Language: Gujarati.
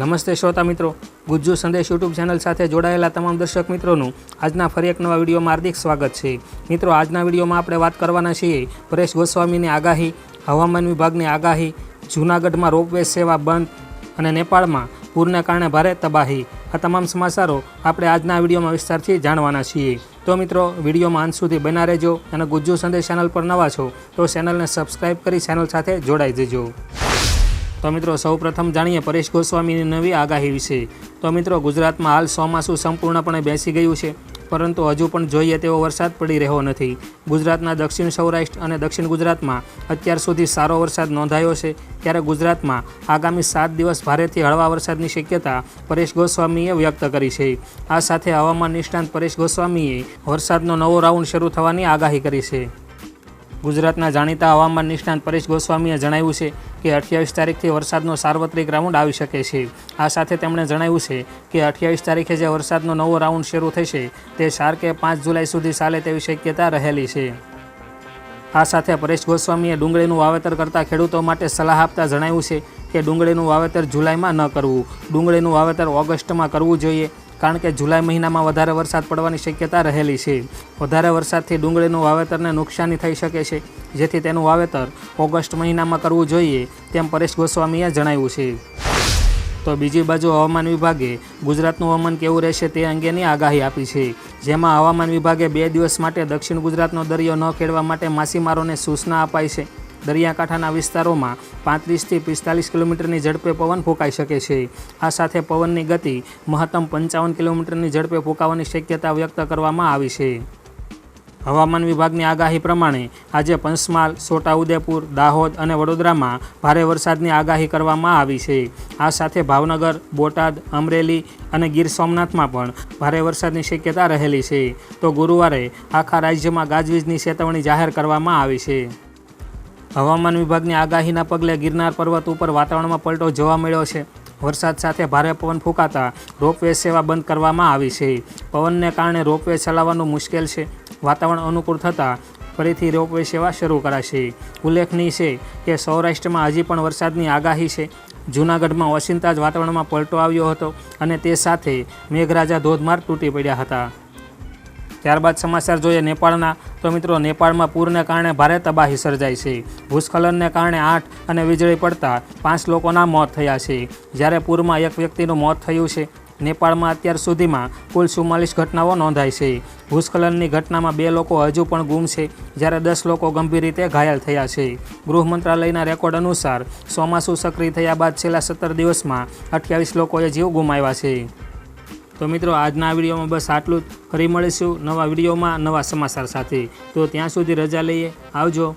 નમસ્તે શ્રોતા મિત્રો. ગુજ્જુ સંદેશ યુટ્યુબ ચેનલ સાથે જોડાયેલા તમામ દર્શક મિત્રોનું આજના ફરી એક નવા વિડીયોમાં હાર્દિક સ્વાગત છે. મિત્રો, આજના વિડીયોમાં આપણે વાત કરવાના છીએ પરેશ ગોસ્વામીની આગાહી, હવામાન વિભાગની આગાહી, જૂનાગઢમાં રોપવે સેવા બંધ અને નેપાળમાં પૂરને કારણે ભારે તબાહી. આ તમામ સમાચારો આપણે આજના વિડીયોમાં વિસ્તારથી જાણવાના છીએ. તો મિત્રો, વિડીયોમાં અંત સુધી બના રહેજો અને ગુજ્જુ સંદેશ ચેનલ પર નવા છો તો ચેનલને સબસ્ક્રાઇબ કરી ચેનલ સાથે જોડાઈ જજો તો મિત્રો, સૌપ્રથમ જાણીએ પરેશ ગોસ્વામીની નવી આગાહી વિશે. તો મિત્રો, ગુજરાતમાં હાલ ચોમાસું સંપૂર્ણપણે બેસી ગયું છે, પરંતુ હજુ પણ જોઈએ તેવો વરસાદ પડી રહ્યો નથી. ગુજરાતના દક્ષિણ સૌરાષ્ટ્ર અને દક્ષિણ ગુજરાતમાં અત્યાર સુધી સારો વરસાદ નોંધાયો છે, ત્યારે ગુજરાતમાં આગામી સાત દિવસ ભારેથી હળવા વરસાદની શક્યતા પરેશ ગોસ્વામીએ વ્યક્ત કરી છે. આ સાથે હવામાન નિષ્ણાંત પરેશ ગોસ્વામીએ વરસાદનો નવો રાઉન્ડ શરૂ થવાની આગાહી કરી છે. ગુજરાતના જાણીતા હવામાન નિષ્ણાંત પરેશ ગોસ્વામીએ જણાવ્યું છે કે અઠ્યાવીસ તારીખથી વરસાદનો સાર્વત્રિક રાઉન્ડ આવી શકે છે. આ સાથે તેમણે જણાવ્યું છે કે અઠ્યાવીસ તારીખે જે વરસાદનો નવો રાઉન્ડ શરૂ થશે, તે ચાર પાંચ જુલાઈ સુધી ચાલે તેવી શક્યતા રહેલી છે. આ સાથે પરેશ ગોસ્વામીએ ડુંગળીનું વાવેતર કરતા ખેડૂતો માટે સલાહ આપતા જણાવ્યું છે કે ડુંગળીનું વાવેતર જુલાઈમાં ન કરવું. ડુંગળીનું વાવેતર ઓગસ્ટમાં કરવું જોઈએ. કારણ કે જુલાઈ મહિનામાં વધારે વરસાદ પડવાની શક્યતા રહેલી છે. વધારે વરસાદથી ડુંગળીનું વાવેતરને નુકસાની થઈ શકે છે, જેથી તેનું વાવેતર ઓગસ્ટ મહિનામાં કરવું જોઈએ તેમ પરેશ ગોસ્વામીએ જણાવ્યું છે. તો બીજી બાજુ હવામાન વિભાગે ગુજરાતનું હવામાન કેવું રહેશે તે અંગેની આગાહી આપી છે. જેમાં હવામાન વિભાગે બે દિવસ માટે દક્ષિણ ગુજરાતનો દરિયો ન ખેડવા માટે માછીમારોને સૂચના અપાઈ છે. દરિયાકાંઠાના વિસ્તારોમાં પાંત્રીસથી પિસ્તાલીસ કિલોમીટરની ઝડપે પવન ફૂંકાઈ શકે છે. આ સાથે પવનની ગતિ મહત્તમ પંચાવન કિલોમીટરની ઝડપે ફૂંકાવાની શક્યતા વ્યક્ત કરવામાં આવી છે. હવામાન વિભાગની આગાહી પ્રમાણે આજે પંચમહાલ, છોટાઉદેપુર, દાહોદ અને વડોદરામાં ભારે વરસાદની આગાહી કરવામાં આવી છે. આ સાથે ભાવનગર, બોટાદ, અમરેલી અને ગીર સોમનાથમાં પણ ભારે વરસાદની શક્યતા રહેલી છે. તો ગુરુવારે આખા રાજ્યમાં ગાજવીજની ચેતવણી જાહેર કરવામાં આવી છે. હવામાન વિભાગની આગાહીના પગલે ગિરનાર પર્વત ઉપર વાતાવરણમાં પલટો જોવા મળ્યો છે. વરસાદ સાથે ભારે પવન ફૂંકાતા રોપવે સેવા બંધ કરવામાં આવી છે. પવનને કારણે રોપવે ચલાવવાનું મુશ્કેલ છે. વાતાવરણ અનુકૂળ થતાં ફરીથી રોપવે સેવા શરૂ કરાશે. ઉલ્લેખનીય છે કે સૌરાષ્ટ્રમાં હજી પણ વરસાદની આગાહી છે. જૂનાગઢમાં ઓચિંતા જ વાતાવરણમાં પલટો આવ્યો હતો અને તે સાથે મેઘરાજા ધોધમાર તૂટી પડ્યા હતા. ત્યારબાદ સમાચાર જોઈએ નેપાળના. તો મિત્રો, નેપાળમાં પૂરને કારણે ભારે તબાહી સર્જાઈ છે. ભૂસ્ખલનને કારણે આઠ અને વીજળી પડતા પાંચ લોકોના મોત થયા છે. જ્યારે પૂરમાં એક વ્યક્તિનું મોત થયું છે, નેપાળમાં અત્યાર સુધીમાં કુલ ચુમ્માલીસ ઘટનાઓ નોંધાઈ છે. ભૂસ્ખલનની ઘટનામાં બે લોકો હજુ પણ ગુમ છે, જ્યારે દસ લોકો ગંભીર રીતે ઘાયલ થયા છે. ગૃહ મંત્રાલયના રેકોર્ડ અનુસાર, ચોમાસું સક્રિય થયા બાદ છેલ્લા સત્તર દિવસમાં અઠ્યાવીસ લોકોએ જીવ ગુમાવ્યા છે. તો મિત્રો, આજના વિડીયોમાં બસ આટલું જ. ફરી મળીશું નવા વિડીયોમાં નવા સમાચાર સાથે. તો ત્યાં સુધી રજા લઈએ. આવજો.